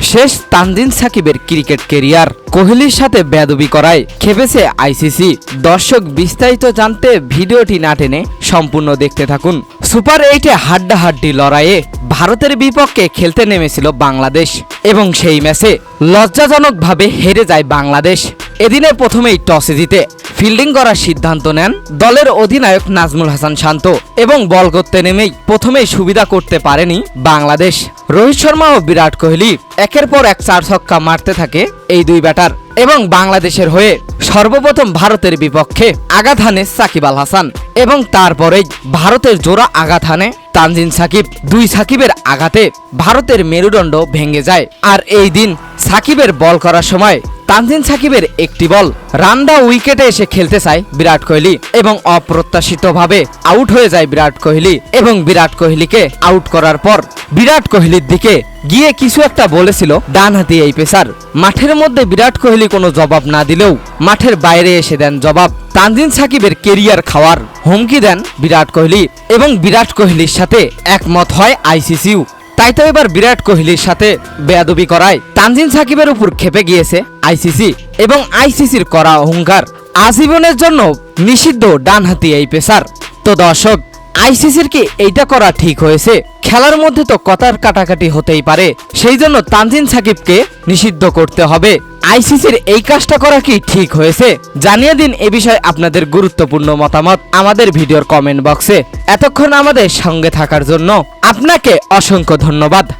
শেষ তানজিন সাকিবের cricket career কোহলির সাথে বেদবি করায় খেপেছে আইসিসি। দর্শক বিস্তারিত জানতে ভিডিওটি না টেনে সম্পূর্ণ দেখতে থাকুন। সুপার এইটে হাড্ডাহাড্ডি লড়াইয়ে ভারতের বিপক্ষে খেলতে নেমেছিল বাংলাদেশ এবং সেই ম্যাচে লজ্জাজনকভাবে হেরে যায় বাংলাদেশ। এদিনে প্রথমেই টসে জিতে ফিল্ডিং করার সিদ্ধান্ত নেন দলের অধিনায়ক নাজমুল হাসান শান্ত এবং বল করতে নেমেই প্রথমেই সুবিধা করতে পারেনি বাংলাদেশ। রোহিত শর্মা ও বিরাট কোহলি একের পর এক চার ছক্কা মারতে থাকে এই দুই ব্যাটার এবং বাংলাদেশের হয়ে সর্বপ্রথম ভারতের বিপক্ষে আঘাত হানে সাকিব আল হাসান এবং তারপরেই ভারতের জোড়া আঘাত হানে তানজিন সাকিব। দুই সাকিবের আঘাতে ভারতের মেরুদণ্ড ভেঙে যায়। আর এই দিন সাকিবের বল করার সময় তানজিন সাকিবের একটি বল। রান্দা উইকেটে এসে খেলতে চায় বিরাট কোহলি এবং অপ্রত্যাশিতভাবে আউট হয়ে যায় বিরাট কোহলি এবং বিরাট কোহলিকে আউট করার পর বিরাট কোহলির দিকে গিয়ে কিছু একটা বলেছিল ডান হাতি এই পেসার। মাঠের মধ্যে বিরাট কোহলি কোনো জবাব না দিলেও মাঠের বাইরে এসে দেন জবাব। তানজিন সাকিবের কেরিয়ার খাওয়ার হুমকি দেন বিরাট কোহলি এবং বিরাট কোহলির সাথে একমত হয় আইসিসিউ। তাই তো এবার বিরাট কোহলির সাথে বেয়াদবি করায় তানজিন সাকিবের উপর খেপে গিয়েছে আইসিসি এবং আইসিসির করা অহংকার। আজীবনের জন্য নিষিদ্ধ ডানহাতি এই পেসার। তো দর্শক আইসিসির কি এইটা করা ঠিক হয়েছে? খেলার মধ্যে তো কথার কাটাকাটি হতেই পারে। সেই জন্য তানজিন সাকিবকে নিষিদ্ধ করতে হবে। আইসিসির এই কাজটা করা কি ঠিক হয়েছে? জানিয়ে দিন এ বিষয়ে আপনাদের গুরুত্বপূর্ণ মতামত আমাদের ভিডিওর কমেন্ট বক্সে। এতক্ষণ আমাদের সঙ্গে থাকার জন্য আপনাকে অসংখ্য ধন্যবাদ।